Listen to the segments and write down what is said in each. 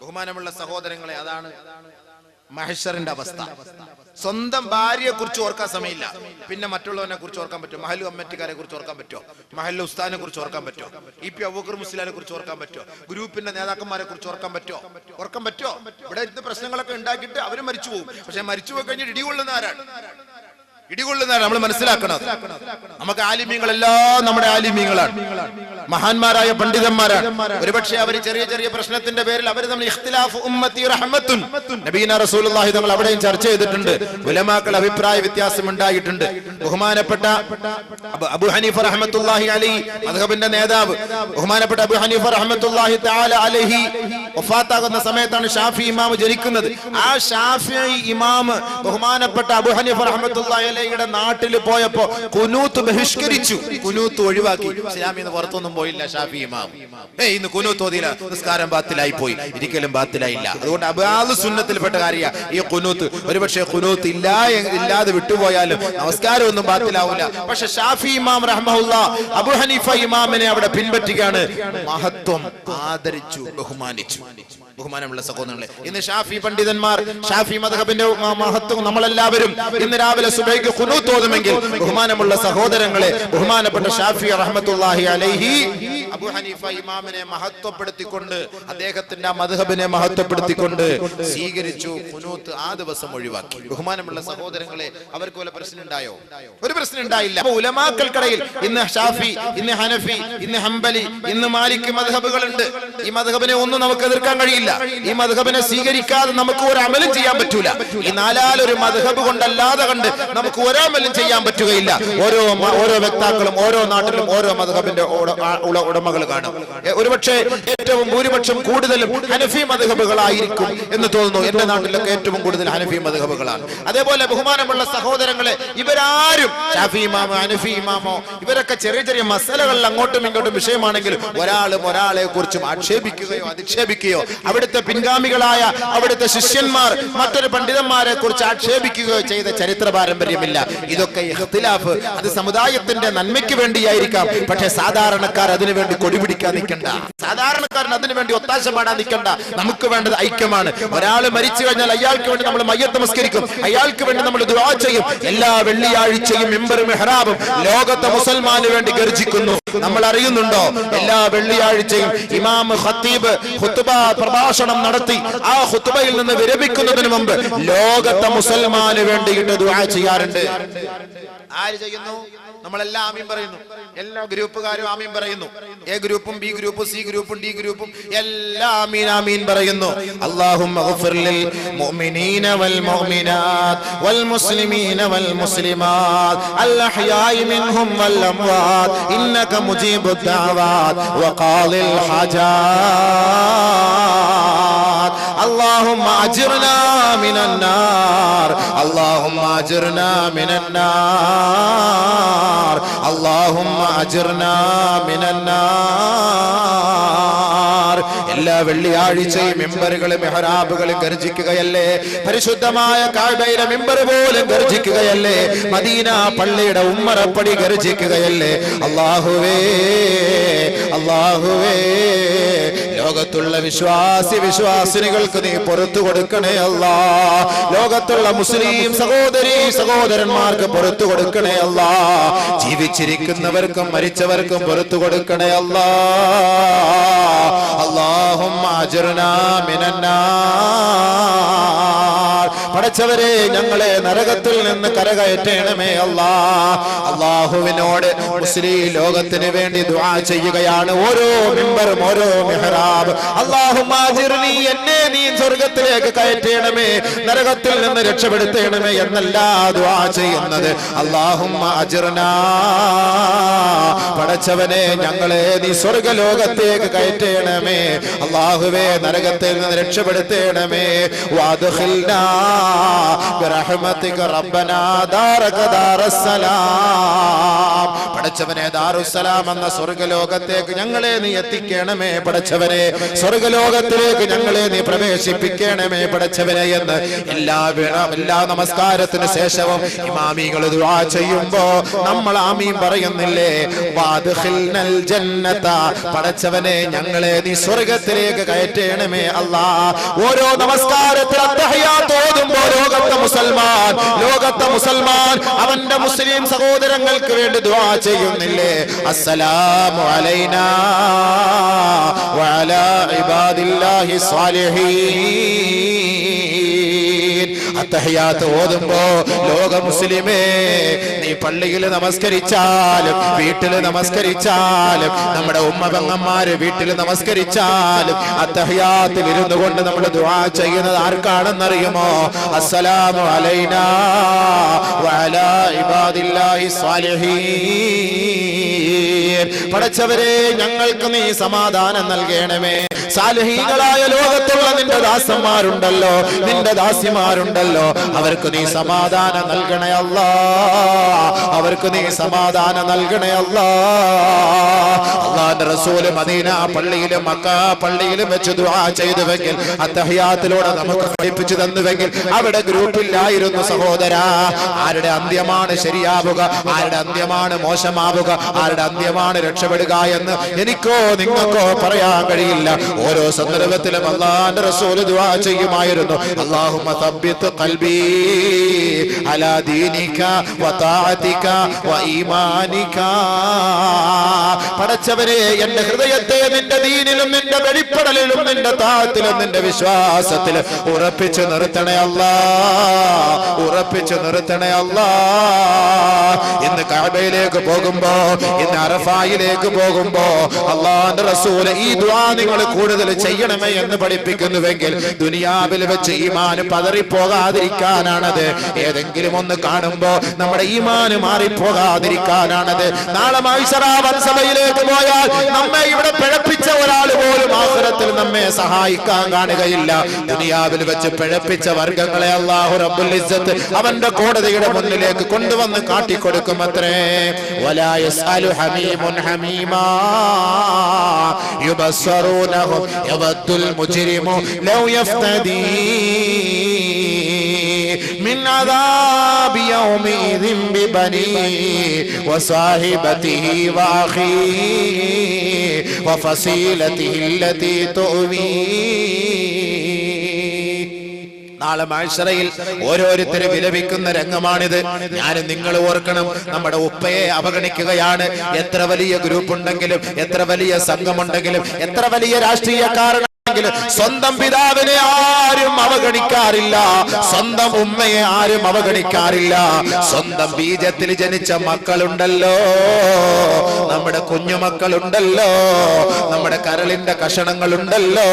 ബഹുമാനമുള്ള സഹോദരങ്ങളെ അതാണ് മഹേശ്വരന്റെ അവസ്ഥ. സ്വന്തം ഭാര്യയെ കുറിച്ച് ഓർക്കാൻ സമയമില്ല. പിന്നെ മറ്റുള്ളവനെ കുറിച്ച് ഓർക്കാൻ പറ്റുമോ? മഹല്ലു അമ്മറ്റിക്കാരെ കുറിച്ച് ഓർക്കാൻ പറ്റുമോ? മഹല്ലു ഉസ്താനെ കുറിച്ച് ഓർക്കാൻ പറ്റുമോ? ഇ പി അബൂക്കർ മുസ്ലിനെ കുറിച്ച് ഓർക്കാൻ പറ്റുമോ? ഗ്രൂപ്പിന്റെ നേതാക്കന്മാരെ കുറിച്ച് ഓർക്കാൻ പറ്റുമോ? ഓർക്കാൻ പറ്റുമോ? ഇവിടെ ഇരുന്ന് പ്രശ്നങ്ങളൊക്കെ ഉണ്ടാക്കിയിട്ട് അവർ മരിച്ചു പോകും പക്ഷെ മരിച്ചു പോയി കഴിഞ്ഞിട്ട് ഇടികൊള്ളുന്ന ആരാണ്? ഇടികൊള്ളുന്നതാണ് നമ്മൾ മനസ്സിലാക്കണം. നമുക്ക് ആലിമ്യങ്ങളെല്ലാം നമ്മുടെ ആലിമ്യങ്ങളാണ് മഹാന്മാരായ പണ്ഡിതന്മാരാണ്. ഒരുപക്ഷെ അവർ ചെറിയ ചെറിയ പ്രശ്നത്തിന്റെ പേരിൽ അവർ നമ്മൾ ഇഖ്തിലാഫ് ഉമ്മത്തി റഹ്മത്തുൻ. നബീന റസൂലുള്ളാഹി തങ്ങൾ അവിടെയും ചർച്ച ചെയ്തിട്ടുണ്ട്. ഉലമാക്കൾ അഭിപ്രായ വ്യത്യാസം ഉണ്ടായിട്ടുണ്ട്. ബഹുമാനപ്പെട്ട അബു- ഹനീഫ് ഹനീഫ റഹ്മത്തുള്ളാഹി അലൈഹി മദ്ഹബിന്റെ നേതാവ്. ബഹുമാനപ്പെട്ട അബു ഹനീഫ റഹ്മത്തുള്ളാഹി തആല അലൈഹി വഫാത്താകുന്ന സമയത്താണ് ഷാഫി ഇമാം ജനിക്കുന്നത്. ആ ഷാഫി ഇമാം ബഹുമാനപ്പെട്ട അബു ഹനീഫ റഹ്മത്തുള്ളാഹി അലൈഹിയുടെ നാട്ടിൽ പോയപ്പോ കുനൂത്ത് ബഹിഷ്കരിച്ചു. കുനൂത്ത് ഒഴിവാക്കി. ഇസ്ലാമിന്ന് പുറത്തൊന്നും പോയില്ല ഷാഫി ഇമാം. ഏ ഇന്ന് കുനൂത്ത് ഓതിയില്ല. നിസ്കാരം ബാത്തിലായി പോയി ഒരിക്കലും ബാത്തിലായില്ല. അതുകൊണ്ട് അബാദ് സുന്നത്തിൽപ്പെട്ട കാര്യ. ഈ കുനൂത്ത് ഒരുപക്ഷെ കുനൂത്ത് ഇല്ല ഇല്ലാതെ വിട്ടുപോയാലും നമസ്കാരം ഒന്നും ബാത്തിലാവില്ല പക്ഷെ ഷാഫി ഇമാം റഹ്മുല്ല അബു ഹനീഫ ഇമാമിനെ അവിടെ പിൻപറ്റുകയാണ്. മഹത്വം ആദരിച്ചു ബഹുമാനിച്ചു. ബഹുമാനമുള്ള സഹോദരങ്ങളെ ഇന്ന് ഷാഫി പണ്ഡിതന്മാർ ഷാഫി മധബിന്റെ മഹത്വം നമ്മളെല്ലാവരും ഇന്ന് രാവിലെ സുബൈക്ക് കുനു തോന്നുമെങ്കിൽ ബഹുമാനമുള്ള സഹോദരങ്ങളെ ബഹുമാനപ്പെട്ട ഷാഫി റഹ്മത്തുള്ളാഹി അലൈഹി അബു ഹനീഫ ഇമാമിനെ മഹത്വപ്പെടുത്തിക്കൊണ്ട് അദ്ദേഹത്തിന്റെ ആ മധബിനെ മഹത്വപ്പെടുത്തിക്കൊണ്ട് സ്വീകരിച്ചു ഖുനൂത്ത് ആ ദിവസം ഒഴിവാക്കി. ബഹുമാനമുള്ള സഹോദരങ്ങളെ അവർക്ക് വല്ല പ്രശ്നം ഉണ്ടായോ ഒരു പ്രശ്നം ഉണ്ടായില്ല ഉലമാക്കൾക്കിടയിൽ ഇന്ന് ഷാഫി ഇന്ന് ഹനഫി ഇന്ന് ഹംബലി ഇന്ന് മാലിക് മധബുകളുണ്ട് ഈ മധബിനെ ഒന്നും നമുക്ക് എതിർക്കാൻ കഴിയില്ല. ഈ മധുഹബിനെ സ്വീകരിക്കാതെ നമുക്ക് ഒരു അമലും ചെയ്യാൻ പറ്റൂല. ഈ നാലാലൊരു മധുഹബ് കൊണ്ടല്ലാതെ കണ്ട് നമുക്ക് ഒരമലും ചെയ്യാൻ പറ്റുകയില്ല. ഓരോ ഓരോ വ്യക്താക്കളും ഓരോ നാട്ടിലും ഓരോ മധുഹബിന്റെ ഉടമകൾ കാണും. ഒരുപക്ഷെ ഏറ്റവും ഭൂരിപക്ഷം കൂടുതലും ഹനഫി മധുഹബുകളായിരിക്കും എന്ന് തോന്നുന്നു. എന്റെ നാട്ടിലൊക്കെ ഏറ്റവും കൂടുതൽ ഹനഫി മധുഹബുകളാണ്. അതേപോലെ ബഹുമാനമുള്ള സഹോദരങ്ങളെ ഇവരാരും ഷാഫി ഇമാമോ ഹനഫി ഇമാമോ ഇവരൊക്കെ ചെറിയ ചെറിയ മസലകളിൽ അങ്ങോട്ടും ഇങ്ങോട്ടും വിഷയമാണെങ്കിലും ഒരാളും ഒരാളെ കുറിച്ചും ആക്ഷേപിക്കുകയോ അധിക്ഷേപിക്കുകയോ അവിടുത്തെ പിൻഗാമികളായ അവിടുത്തെ ശിഷ്യന്മാർ മറ്റൊരു പണ്ഡിതന്മാരെ കുറിച്ച് ആക്ഷേപിക്കുകയോ ചെയ്ത ചരിത്ര പാരമ്പര്യമില്ല. ഇതൊക്കെ ഇഖ്തിലാഫ് അത് സമുദായത്തിന്റെ നന്മയ്ക്ക് വേണ്ടിയായിരിക്കാം. പക്ഷെ സാധാരണക്കാർ അതിനു വേണ്ടി കൊടിപിടിക്കാൻ നിൽക്കണ്ട. സാധാരണക്കാരൻ അതിനു വേണ്ടി ഒത്താശ പാടാൻ നിൽക്കണ്ട. നമുക്ക് വേണ്ടത് ഐക്യമാണ്. ഒരാൾ മരിച്ചു കഴിഞ്ഞാൽ അയാൾക്ക് വേണ്ടി നമ്മൾ മയ്യത്ത് നമസ്കരിക്കും. അയാൾക്ക് വേണ്ടി നമ്മൾ ദുആ ചെയ്യും. എല്ലാ വെള്ളിയാഴ്ചയും മെമ്പറും മെഹ്റാബും ലോകത്തെ മുസൽമാന് വേണ്ടി ഗർജിക്കുന്നു. നമ്മൾ അറിയുന്നുണ്ടോ എല്ലാ വെള്ളിയാഴ്ചയും ഇമാം ഖത്തീബ് ഖുത്ബ പ്രഭാഷണം നടത്തി. ആ ഖുത്ബയിൽ നിന്ന് വിരമിക്കുന്നതിന് മുമ്പ് ലോകത്തെ മുസൽമാന് വേണ്ടിയിട്ട് ദുആ ചെയ്യാറുണ്ട്. ആര് ചെയ്യുന്നു? നമ്മളെല്ലാം ആമീൻ പറയുന്നു എല്ലാ ഗ്രൂപ്പുകാരും ആമീൻ പറയുന്നു എ ഗ്രൂപ്പും ബി ഗ്രൂപ്പും സി ഗ്രൂപ്പും ഡി ഗ്രൂപ്പും എല്ലാ ആമീൻ ആമീൻ പറയുന്നു اللهم اغفر للمؤمنين والمؤمنات والمسلمين والمسلمات الأحياء منهم والأموات إنك مجيب الدعوات وقاضي الحاجات اللهم أجرنا من النار اللهم أجرنا من النار اللهم أجرنا من النار എല്ലാ വെള്ളിയാഴ്ചയും മെമ്പറുകളും മെഹറാബുകളും ഗർജിക്കുകയല്ലേ പരിശുദ്ധമായ കാഴ്ബയിലെ മെമ്പർ പോലും ഗർജിക്കുകയല്ലേ മദീന പള്ളിയുടെ ഉമ്മറപ്പടി ഗർജിക്കുകയല്ലേ അള്ളാഹുവേ അള്ളാഹുവേ ലോകത്തുള്ള വിശ്വാസി വിശ്വാസിനികൾക്ക് നീ പുറത്തു കൊടുക്കണേ അല്ല. ലോകത്തുള്ള മുസ്ലിം സഹോദരി സഹോദരന്മാർക്ക് പുറത്തു കൊടുക്കണേ അല്ല. ജീവിച്ചിരിക്കുന്നവർക്കും മരിച്ചവർക്കും പുറത്തു കൊടുക്കണേ അല്ലാ. അല്ലാഹും പടച്ചവരെ ഞങ്ങളെ നരകത്തിൽ നിന്ന് കരകയറ്റണമേ അല്ലാ. അള്ളാഹുവിനോട് മുസ്ലിം ലോകത്തിന് വേണ്ടി ദുആ ചെയ്യുകയാണ് ഓരോ മെമ്പറും ഓരോ മെഹ്റാബ്. അള്ളാഹു എന്നെ നീ സ്വർഗത്തിലേക്ക് കയറ്റണമേ നരകത്തിൽ നിന്ന് രക്ഷപ്പെടുത്തണമേ എന്നല്ല ദുആ ചെയ്യുന്നത്. അള്ളാഹുമ്മ അജിർനാ. പടച്ചവനെ ഞങ്ങളെ നീ സ്വർഗലോകത്തേക്ക് കയറ്റണമേ. അള്ളാഹുവേ നരകത്തിൽ നിന്ന് രക്ഷപ്പെടുത്തണമേ. പടച്ചവനെ ദാറുസലാം എന്ന സ്വർഗലോകത്തേക്ക് ഞങ്ങളെ നീ എത്തിക്കണമേ. പടച്ചവനെ സ്വർഗലോകത്തിലേക്ക് ഞങ്ങളെ നീ പ്രവേശിക്കണം പ്രവേശിപ്പിക്കണമേ പഠിച്ചവനെ എന്ന്. എല്ലാ എല്ലാ നമസ്കാരത്തിന് ശേഷവും ഇമാമികൾ ദുആ ചെയ്യുമ്പോ നമ്മൾ ആമീൻ പറയുന്നില്ലേ? വാദ്ഖിൽനൽ ജന്നത. പഠിച്ചവനെ ഞങ്ങളെ നീ സ്വർഗത്തിലേക്ക് കയറ്റണമേ അല്ലാ. ഓരോ നമസ്കാരത്തിൽ അത്തഹയ്യാത്ത് ലോകത്തെ മുസൽമാൻ ലോകത്തെ മുസൽമാൻ അവന്റെ മുസ്ലിം സഹോദരങ്ങൾക്ക് വേണ്ടി ദുആ ചെയ്യുന്നില്ലേ? അസ്സലാമു അലൈനാ വഅലാ ഇബാദില്ലാഹി സ്വാലിഹീൻ. അത്തഹയാത്ത് ഓതുമ്പോ ലോക മുസ്ലിമേ നീ പള്ളിയിൽ നമസ്കരിച്ചാലും വീട്ടിൽ നമസ്കരിച്ചാലും നമ്മുടെ ഉമ്മ പെങ്ങന്മാര് വീട്ടിൽ നമസ്കരിച്ചാലും അത്തഹയാത്തിൽ ഇരുന്നു കൊണ്ട് നമ്മൾ ദുആ ചെയ്യുന്നത് ആർക്കാണെന്നറിയുമോ? അസ്സലാമു അലൈനാ വഅലാ ഇബാദില്ലാഹി സ്വാലിഹീൻ. പടച്ചവരെ ഞങ്ങൾക്ക് നീ സമാധാനം നൽകണമേ. സാലഹീകളായ ലോകത്തുള്ള നിന്റെ ദാസന്മാരുണ്ടല്ലോ. നിന്റെ ദാസിമാരുണ്ടല്ലോ. അവർക്ക് നീ സമാധാനം നൽകണയല്ല അവർക്ക് നീ സമാധാനം നൽകണയല്ല അള്ളാന്റെ റസൂൽ മദീന പള്ളിയിലും മക്ക പള്ളിയിലും വെച്ച് ദുആ ചെയ്തുവെങ്കിൽ അത്തഹയാത്തിലൂടെ നമുക്ക് പഠിപ്പിച്ചു തന്നുവെങ്കിൽ അവിടെ ഗ്രൂപ്പില്ലായിരുന്നു സഹോദര. ആരുടെ അന്ത്യമാണ് ശരിയാവുക ആരുടെ അന്ത്യമാണ് മോശമാവുക ആരുടെ അന്ത്യമാണ് രക്ഷപ്പെടുക എന്ന് എനിക്കോ നിങ്ങൾക്കോ പറയാൻ കഴിയില്ല. ഓരോ സന്ദർഭത്തിലും അള്ളാന്റെ റസൂൽ ദുആ ചെയ്യുമായിരുന്നു. അല്ലാഹുമ്മ അലാ ദീനിക വതാഅതിക വഈമാനിക പടച്ചവരെ എന്റെ ഹൃദയത്തെ നിന്റെ ദീനിലും നിന്റെ വെളിപ്പെടലിലും നിന്റെ താഴത്തിലും നിന്റെ വിശ്വാസത്തിലും ഉറപ്പിച്ചു നിർത്തണേ അല്ലാ. ഉറപ്പിച്ചു നിർത്തണേ അല്ലാ. ഇന്ന് കാബയിലേക്ക് പോകുമ്പോ ഇന്ന് അറഫായിലേക്ക് പോകുമ്പോ അള്ളാന്റെ റസൂൽ ഈ ദ്വാ നിങ്ങൾ കൂടുതൽ കൂടുതൽ ചെയ്യണമേ എന്ന് പഠിപ്പിക്കുന്നുവെങ്കിൽ ദുനിയാവിൽ വെച്ച് ഈമാന് പതറിപ്പോകാതിരിക്കാനാണത്. ഏതെങ്കിലും ഒന്ന് കാണുമ്പോ നമ്മുടെ ഈമാന് മാറിപ്പോകാതിരിക്കാനാണത്. നാളെ മൈസറാവൻ പോയാൽ നമ്മെ ഇവിടെ പിഴപ്പിച്ച ഒരാൾ പോലും ആഹുരത്തിൽ നമ്മെ സഹായിക്കാൻ കാണുകയില്ല. ദുനിയാവിൽ വെച്ച് പിഴപ്പിച്ച വർഗങ്ങളെ അള്ളാഹു റബുലിസത്ത് അവന്റെ കോടതിയുടെ മുന്നിലേക്ക് കൊണ്ടുവന്ന് കാട്ടിക്കൊടുക്കും അത്രേ വലായ ഹമീമുൻ ഹമീമാ. യുബസ്സറൂനഹും يود المجرم لو يفتدي من عذاب يومئذ ببنيه وصاحبته وأخيه وفصيلته التي تؤويه നാളെ മാഴ്സറയിൽ ഓരോരുത്തരും വിലപിക്കുന്ന രംഗമാണിത്. ഞാൻ നിങ്ങൾ ഓർക്കണം. നമ്മുടെ ഉപ്പയെ അവഗണിക്കുകയാണ്. എത്ര വലിയ ഗ്രൂപ്പ് ഉണ്ടെങ്കിലും എത്ര വലിയ സംഘമുണ്ടെങ്കിലും എത്ര വലിയ രാഷ്ട്രീയക്കാരൻ സ്വന്തം പിതാവിനെ ആരും അവഗണിക്കാറില്ല. സ്വന്തം ഉമ്മയെ ആരും അവഗണിക്കാറില്ല. സ്വന്തം ബീജത്തിൽ ജനിച്ച മക്കളുണ്ടല്ലോ. നമ്മുടെ കുഞ്ഞുമക്കളുണ്ടല്ലോ. നമ്മുടെ കരളിന്റെ കഷണങ്ങളുണ്ടല്ലോ.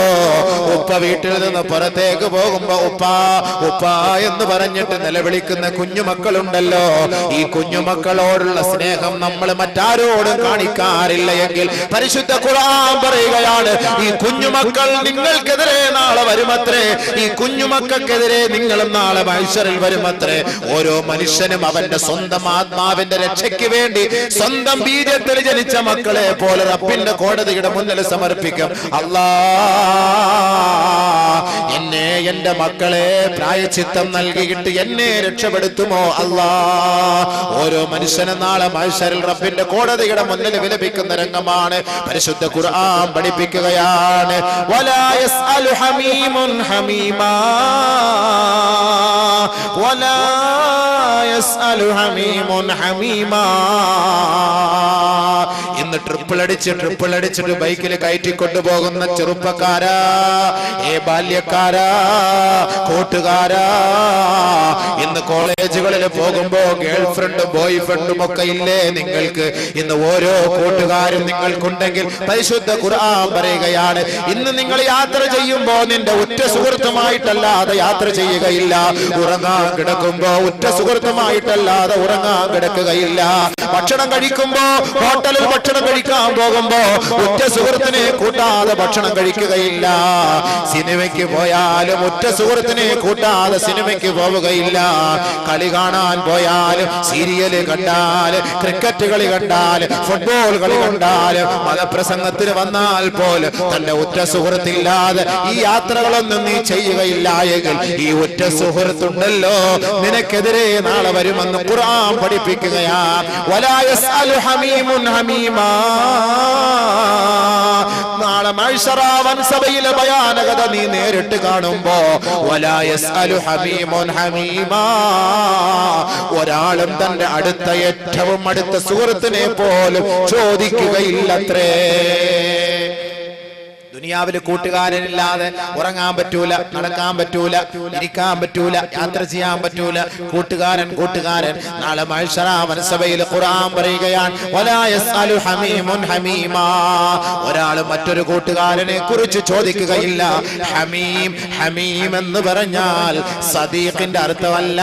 ഉപ്പ വീട്ടിൽ നിന്ന് പുറത്തേക്ക് പോകുമ്പോ ഉപ്പ ഉപ്പ എന്ന് പറഞ്ഞിട്ട് നിലവിളിക്കുന്ന കുഞ്ഞുമക്കളുണ്ടല്ലോ. ഈ കുഞ്ഞുമക്കളോടുള്ള സ്നേഹം നമ്മൾ മറ്റാരോടും കാണിക്കാറില്ല എങ്കിൽ പരിശുദ്ധ ഖുർആൻ പറയുകയാണ് ഈ കുഞ്ഞുമക്കൾ നിങ്ങൾക്കെതിരെ നാളെ വരുമത്രേ. ഈ കുഞ്ഞുമക്കൾക്കെതിരെ നിങ്ങളും നാളെ മനുഷ്യരിൽ വരുമത്രേ. ഓരോ മനുഷ്യനും അവന്റെ സ്വന്തം ആത്മാവിന്റെ രക്ഷയ്ക്ക് വേണ്ടി സ്വന്തം ബീജത്തിൽ ജനിച്ച മക്കളെ പോലെ റബ്ബിന്റെ കോടതിയുടെ മുന്നിൽ സമർപ്പിക്കും. അല്ലാ എന്നെ എന്റെ മക്കളെ പ്രായച്ചിത്തം നൽകിയിട്ട് എന്നെ രക്ഷപ്പെടുത്തുമോ അല്ലാ? ഓരോ മനുഷ്യനെ നാളെ മനുഷ്യരിൽ റബ്ബിന്റെ കോടതിയുടെ മുന്നിൽ വിലപിക്കുന്ന രംഗമാണ്. പരിശുദ്ധ ഖുർആൻ പഠിപ്പിക്കുകയാണ്. വലാ യസ്അലു ഹമീമുൻ ഹമീമാ. ഇന്ന് ട്രിപ്പിൾ അടിച്ച് ട്രിപ്പിൾ അടിച്ചിട്ട് ബൈക്കിൽ കയറ്റി കൊണ്ടുപോകുന്ന ചെറുപ്പക്കാരാ ഏ ബാല്യക്കാരാ കൂട്ടുകാരാ. ഇന്ന് കോളേജുകളിൽ പോകുമ്പോ ഗേൾ ഫ്രണ്ടും ബോയ് ഫ്രണ്ടും ഒക്കെ ഇല്ലേ നിങ്ങൾക്ക്? ഇന്ന് ഓരോ കൂട്ടുകാരും നിങ്ങൾക്കുണ്ടെങ്കിൽ പരിശുദ്ധ ഖുർആൻ പറയുകയാണ് ഇന്ന് നിങ്ങൾ യാത്ര ചെയ്യുമ്പോ നിന്റെ ഉറ്റ സുഹൃത്തുമായിട്ടല്ലാതെ യാത്ര ചെയ്യുകയില്ല. ഉറങ്ങാൻ കിടക്കുമ്പോ ഉറ്റ സുഹൃത്തുമായി സുഹൃത്തുമായിട്ടല്ലാതെ ഉറങ്ങാൻ കിടക്കുകയില്ല. ഭക്ഷണം കഴിക്കുമ്പോ ഹോട്ടലിൽ ഭക്ഷണം കഴിക്കാൻ പോകുമ്പോ ഉറ്റ സുഹൃത്തിനെ കൂട്ടാതെ ഭക്ഷണം കഴിക്കുകയില്ല. സിനിമയ്ക്ക് പോയാലും ഉറ്റ സുഹൃത്തിനെ കൂട്ടാതെ സിനിമയ്ക്ക് പോവുകയില്ല. കളി കാണാൻ പോയാലും സീരിയൽ കണ്ടാൽ ക്രിക്കറ്റ് കളി കണ്ടാൽ ഫുട്ബോൾ കളി കണ്ടാൽ മതപ്രസംഗത്തിന് വന്നാൽ പോലും തന്റെ ഉറ്റ സുഹൃത്തില്ലാതെ ഈ യാത്രകളൊന്നും നീ ചെയ്യുകയില്ല. ഈ ഉറ്റ സുഹൃത്തുണ്ടല്ലോ. നിനക്കെതിരെ നാളെ വരുമെന്ന് ഖുർആൻ പഠിപ്പിക്കുകയാ. നാളെ മത്സറാവൻ സഭയിലെ ഭയാനകത നീ നേരിട്ട് കാണുമ്പോ ഒരാളും തന്റെ അടുത്ത ഏറ്റവും അടുത്ത സുഹൃത്തിനെ പോലും ചോദിക്കുകയില്ലത്രേ. ദുനിയാവിൽ കൂട്ടുകാരനില്ലാതെ ഉറങ്ങാൻ പറ്റൂല നടക്കാൻ പറ്റൂല ഇരിക്കാൻ പറ്റൂല യാത്ര ചെയ്യാൻ പറ്റൂല. കൂട്ടുകാരൻ കൂട്ടുകാരൻ നാളെ മത്സര മനസ്സഭയിൽ ഖുർആൻ പറയുകയാണ് ഒരാൾ മറ്റൊരു കൂട്ടുകാരനെ കുറിച്ച് ചോദിക്കുകയില്ല ഹമീം ഹമീം എന്ന് പറഞ്ഞാൽ സദീഖിന്റെ അർത്ഥമല്ല.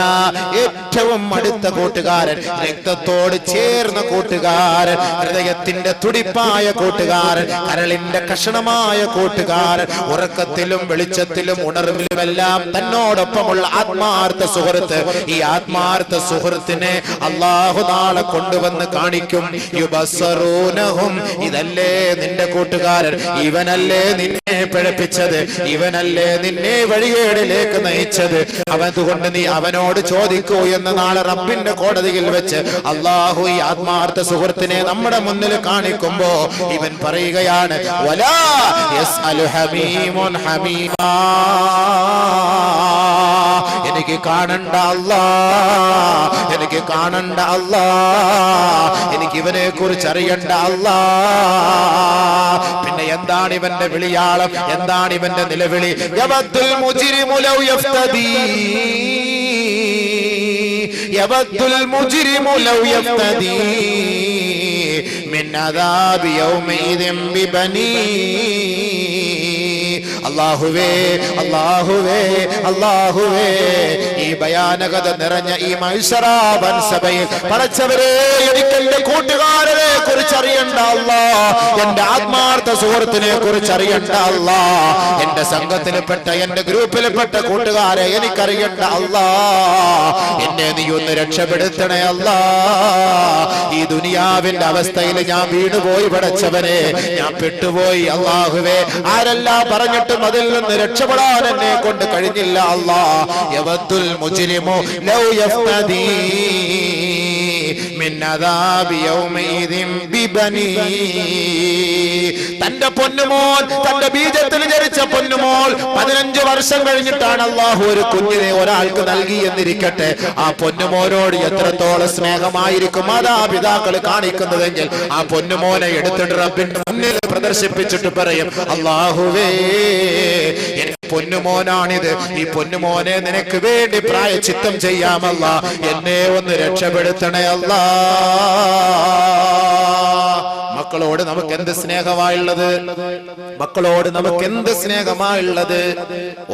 ഏറ്റവും അടുത്ത കൂട്ടുകാരൻ രക്തത്തോട് ചേർന്ന കൂട്ടുകാരൻ ഹൃദയത്തിന്റെ തുടിപ്പായ കൂട്ടുകാരൻ കരളിന്റെ കഷണമായ കൂട്ടുകാരൻ ഉറക്കത്തിലും വെളിച്ചത്തിലും ഉണർവിലും എല്ലാം തന്നോടൊപ്പമുള്ള ആത്മാർത്ഥ സുഹൃത്ത്. ഈ ആത്മാർത്ഥ സുഹൃത്തിനെ അള്ളാഹു നാളെ കൊണ്ടുവന്ന് കാണിക്കും. യുബസറൂനഹും ഇതല്ലേ നിന്റെ കൂട്ടുകാരൻ? ഇവനല്ലേ നിന്നെ പിഴപ്പിച്ചത്? ഇവനല്ലേ നിന്നെ വഴികേടിലേക്ക് നയിച്ചത്? അവതുകൊണ്ട് നീ അവനോട് ചോദിക്കൂ എന്ന് നാളെ റബ്ബിന്റെ കോടതിയിൽ വെച്ച് അള്ളാഹു ഈ ആത്മാർത്ഥ സുഹൃത്തിനെ നമ്മുടെ മുന്നിൽ കാണിക്കുമ്പോ ഇവൻ പറയുകയാണ് വലാ യസ്അലു ഹമീമുൻ ഹമീമാ എനിക്ക് കാണണ്ട അല്ലാ. എനിക്ക് കാണണ്ട അല്ലാ. എനിക്ക് ഇവനെ കുറിച്ച് അറിയണ്ട അല്ലാ. പിന്നെ എന്താണ് ഇവന്റെ വിളിയാളം? എന്താണ് ഇവന്റെ നിലവിളി? അള്ളാഹുവേ അള്ളാഹുവേ അള്ളാഹുവേ. ഈ ഭയാനകത നിറഞ്ഞ ഈ മത്സരാപൻ സഭയിൽ പടച്ചവരെ എനിക്ക് എന്റെ കൂട്ടുകാരനെ കുറിച്ച് അറിയണ്ട അല്ലാ. എന്റെ ആത്മാർത്ഥ സുഹൃത്തിനെ കുറിച്ച് അറിയണ്ട അല്ലാ. എന്റെ സംഘത്തിൽപ്പെട്ട എന്റെ ഗ്രൂപ്പിൽപ്പെട്ട കൂട്ടുകാരെ എനിക്കറിയണ്ട അല്ലാ. എന്നെ നീ ഒന്ന് രക്ഷപ്പെടുത്തണേ അല്ലാ. ഈ ദുനിയാവിന്റെ അവസ്ഥയിൽ ഞാൻ വീണുപോയി പടച്ചവനെ. ഞാൻ പെട്ടുപോയി അള്ളാഹുവേ. ആരെല്ലാം പറഞ്ഞിട്ടും അതിൽ നിന്ന് രക്ഷപ്പെടാൻ എന്നെ കൊണ്ട് കഴിഞ്ഞില്ല ബിബനീ. തന്റെ പൊന്നുമോൻ തന്റെ ബീജത്തിൽ ജനിച്ച പൊന്നുമോൾ പതിനഞ്ച് വർഷം കഴിഞ്ഞിട്ടാണ് അള്ളാഹു ഒരു കുഞ്ഞിനെ ഒരാൾക്ക് നൽകി എന്നിരിക്കട്ടെ. ആ പൊന്നുമോനോട് എത്രത്തോളം സ്നേഹമായിരിക്കും മാതാപിതാക്കൾ കാണിക്കുന്നതെങ്കിൽ ആ പൊന്നുമോനെ എടുത്തിട്ട് റബ്ബിന്റെ മുന്നിൽ പ്രദർശിപ്പിച്ചിട്ട് പറയും അള്ളാഹുവേ പൊന്നുമോനാണിത്. ഈ പൊന്നുമോനെ നിനക്ക് വേണ്ടി പ്രായച്ചിത്തം ചെയ്യാമല്ല. എന്നെ ഒന്ന് രക്ഷപ്പെടുത്തണേ അല്ല. മക്കളോട് നമുക്ക് എന്ത് സ്നേഹമായുള്ളത് മക്കളോട് നമുക്ക് എന്ത് സ്നേഹമായുള്ളത്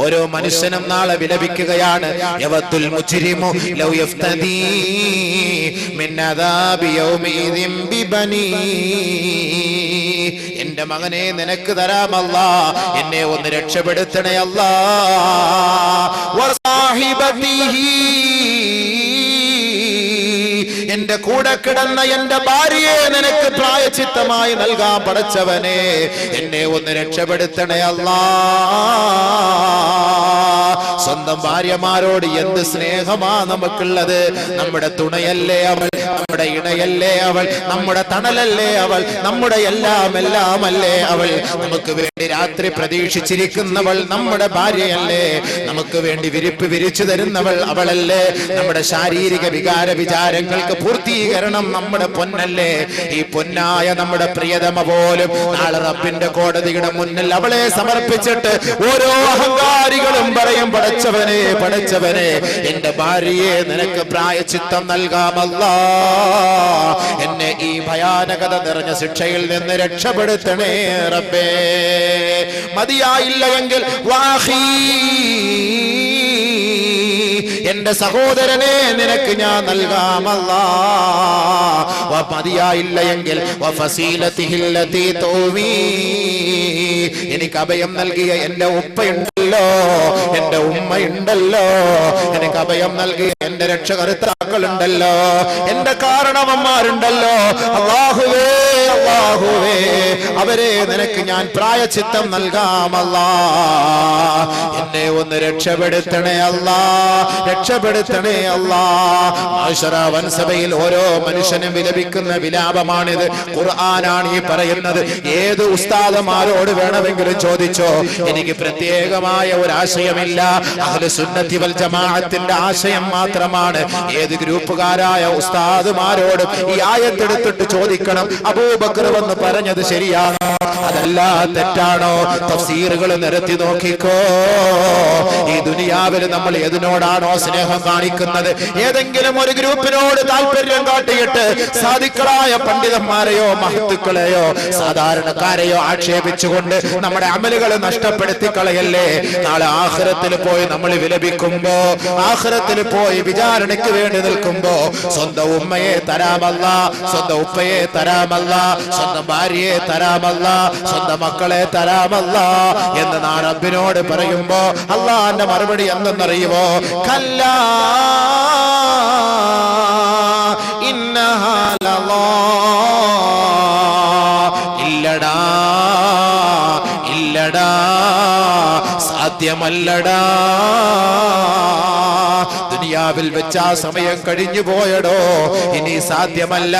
ഓരോ മനുഷ്യനും നാളെ വിലപിക്കുകയാണ്. യവത്തുൽ ലൗ യഫ്തദീ എന്റെ മകനെ നിനക്ക് തരാമല്ല എന്നെ ഒന്ന് രക്ഷപ്പെടുത്തണേ അല്ല. എന്റെ കൂടെ കിടന്ന എന്റെ ഭാര്യയെ നിനക്ക് പ്രായച്ചിത്തമായി നൽകാൻ പടച്ചവനെ. എന്നെ ഒന്ന് രക്ഷപ്പെടുത്തണേ അല്ലാ. സ്വന്തം ഭാര്യമാരോട് എന്ത് സ്നേഹമാ നമുക്കുള്ളത്? നമ്മുടെ തുണയല്ലേ അവൾ? നമ്മുടെ ഇണയല്ലേ അവൾ? നമ്മുടെ തണലല്ലേ അവൾ? നമ്മുടെ എല്ലാം എല്ലാം അല്ലേ അവൾ? നമുക്ക് വേണ്ടി രാത്രി പ്രതീക്ഷിച്ചിരിക്കുന്നവൾ നമ്മുടെ ഭാര്യയല്ലേ? നമുക്ക് വേണ്ടി വിരിപ്പ് വിരിച്ചു തരുന്നവൾ അവളല്ലേ? നമ്മുടെ ശാരീരിക വികാര വിചാരങ്ങൾക്ക് പൂർത്തീകരണം നമ്മുടെ പൊന്നല്ലേ? ഈ പൊന്നായ നമ്മുടെ പ്രിയതമ പോലും നാളെ റബ്ബിന്റെ കോടതിയുടെ മുന്നിൽ അവളെ സമർപ്പിച്ചിട്ട് ഓരോ അഹങ്കാരികളും പറയും പടച്ചവനെ പടച്ചവനെ എന്റെ ഭാര്യയെ നിനക്ക് പ്രായച്ചിത്തം നൽകാമല്ല എന്നെ ഈ ഭയാനകത നിറഞ്ഞ ശിക്ഷയിൽ നിന്ന് രക്ഷപ്പെടുത്തണേ റബ്ബേ. മതിയായില്ല എങ്കിൽ എന്റെ സഹോദരനെ നിനക്ക് ഞാൻ നൽകാമല്ലാ മതിയായില്ല എങ്കിൽ. എനിക്ക് അഭയം നൽകിയ എന്റെ ഉപ്പയുണ്ടല്ലോ എന്റെ ഉമ്മയുണ്ടല്ലോ എനിക്ക് അഭയം നൽകിയ എന്റെ രക്ഷകർത്താക്കളുണ്ടല്ലോ. എന്റെ കാരണവന്മാരുണ്ടല്ലോ. അള്ളാഹുവേ അള്ളാഹുവേ അവരെ നിനക്ക് ഞാൻ പ്രായച്ചിത്തം നൽകാമല്ല എന്നെ ഒന്ന് രക്ഷപ്പെടുത്തണേ അല്ല. രക്ഷപ്പെടുത്തണേ അല്ല. വൻസഭയിൽ ഓരോ മനുഷ്യനും വിലപിക്കുന്ന വിലാപമാണിത്. ഖുർആനാണ് ഈ പറയുന്നത്. ഏത് ഉസ്താദമാരോട് വേണമെങ്കിലും ചോദിച്ചോ. എനിക്ക് പ്രത്യേകമായ ഒരു ആശയമില്ല അഹ്ലു സുന്നത്തി വൽ ജമാഅത്തിന്റെ ആശയം മാത്രമാണ് ഏത് ഗ്രൂപ്പുകാരായ ഉസ്താദുമാരോട് ഈ ആയത്തെടുത്തിട്ട് ചോദിക്കണം അബൂബക്കർ വന്ന് പറഞ്ഞത് ശരിയാണോ? അതല്ല തെറ്റാണോ? തഫ്സീറുകൾ നിരത്തി നോക്കിക്കോ. ഈ ദുനിയാവിൽ നമ്മൾ ഏതിനോടാണോ സ്നേഹം കാണിക്കുന്നത്? ഏതെങ്കിലും ഒരു ഗ്രൂപ്പിനോട് താല്പര്യം കാട്ടിയിട്ട് സാധിക്കളായ പണ്ഡിതന്മാരെയോ മഹത്തുക്കളെയോ സാധാരണക്കാരെയോ ആക്ഷേപിച്ചുകൊണ്ട് നമ്മുടെ അമലുകൾ നഷ്ടപ്പെടുത്തി കളയല്ലേ നാളെ ആഹ്റത്തിൽ പോയി നമ്മൾ വിലപിക്കുമ്പോ ആഹ്റത്തിൽ പോയി വിചാരണയ്ക്ക് വേണ്ടി നിൽക്കുമ്പോ സ്വന്തം ഉമ്മയെ തരാമല്ല സ്വന്തം ഉപ്പയെ തരാമല്ല സ്വന്തം ഭാര്യയെ തരാമല്ല സ്വന്തം മക്കളെ തരാമല്ല എന്ന് നാടമ്പിനോട് പറയുമ്പോ അള്ളാന്റെ മറുപടി എന്തെന്നറിയുമോ? കല്ല ഇല്ലടാ ഇല്ലടാ സാധ്യമല്ലടാ. ദുനിയാവിൽ വെച്ച് ആ സമയം കഴിഞ്ഞു പോയടോ ഇനി സാധ്യമല്ല.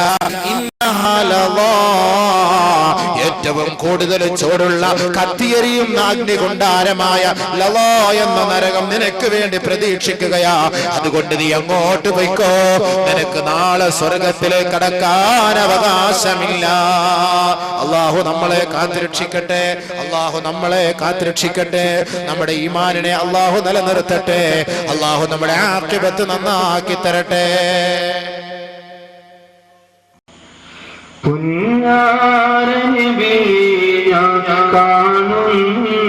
ഏറ്റവും കൂടുതൽ ചോടുള്ള കത്തിയരിയും അഗ്നി കൊണ്ടാരമായ ലവോ എന്ന നരകം നിനക്ക് വേണ്ടി പ്രതീക്ഷിക്കുകയാ. അതുകൊണ്ട് നീ അങ്ങോട്ട് പോയിക്കോ. നിനക്ക് നാളെ സ്വർഗത്തിലേക്ക് കടക്കാൻ അവകാശമില്ല. അള്ളാഹു നമ്മളെ കാത്തുരക്ഷിക്കട്ടെ. അള്ളാഹു നമ്മളെ കാത്തുരക്ഷിക്കട്ടെ. നമ്മുടെ ഈമാനിനെ അള്ളാഹു നിലനിർത്തട്ടെ. അള്ളാഹു നമ്മുടെ ആക്ഷിപത്ത് നന്നാക്കി തരട്ടെ. പുഞ്ഞാരനിബിയ കാണുന്നതെന്ന